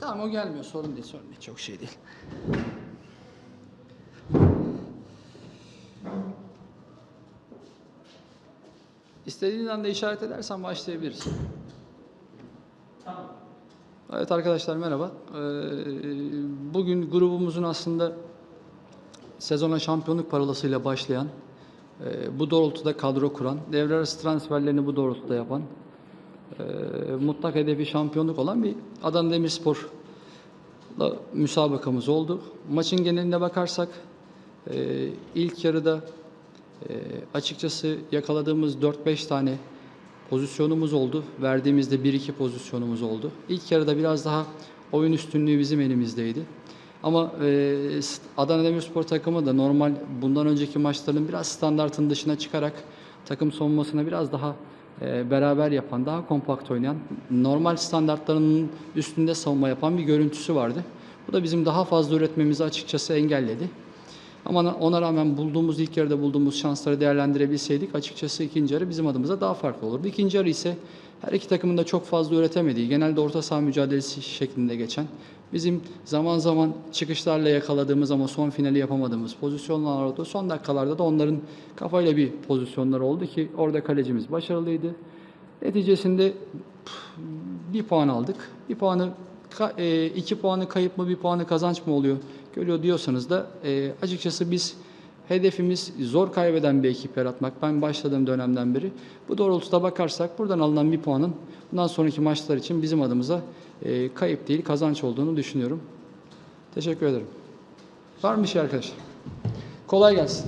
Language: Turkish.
Tamam o gelmiyor sorun değil sorun değil çok şey değil. İstediğin anda işaret edersen başlayabiliriz. Evet arkadaşlar merhaba. Ee, Bugün grubumuzun aslında sezona şampiyonluk parolasıyla başlayan, e, bu doğrultuda kadro kuran, devre arası transferlerini bu doğrultuda yapan, e, mutlak hedefi şampiyonluk olan bir Adana Demirspor'la müsabakamız oldu. Maçın geneline bakarsak e, ilk yarıda e, açıkçası yakaladığımız 4-5 tane pozisyonumuz oldu. Verdiğimizde 1-2 pozisyonumuz oldu. İlk yarıda biraz daha oyun üstünlüğü bizim elimizdeydi. Ama e, Adana Demirspor takımı da normal bundan önceki maçların biraz standartın dışına çıkarak takım savunmasına biraz daha e, beraber yapan, daha kompakt oynayan, normal standartlarının üstünde savunma yapan bir görüntüsü vardı. Bu da bizim daha fazla üretmemizi açıkçası engelledi. Ama ona rağmen bulduğumuz ilk yarıda bulduğumuz şansları değerlendirebilseydik açıkçası ikinci yarı bizim adımıza daha farklı olurdu. İkinci yarı ise her iki takımın da çok fazla üretemediği, genelde orta saha mücadelesi şeklinde geçen, bizim zaman zaman çıkışlarla yakaladığımız ama son finali yapamadığımız pozisyonlar oldu. Son dakikalarda da onların kafayla bir pozisyonları oldu ki orada kalecimiz başarılıydı. Neticesinde bir puan aldık. Bir puanı e, iki puanı kayıp mı bir puanı kazanç mı oluyor görüyor diyorsanız da e, açıkçası biz hedefimiz zor kaybeden bir ekip yaratmak. Ben başladığım dönemden beri bu doğrultuda bakarsak buradan alınan bir puanın bundan sonraki maçlar için bizim adımıza e, kayıp değil kazanç olduğunu düşünüyorum. Teşekkür ederim. Var mı bir şey arkadaşlar? Kolay gelsin.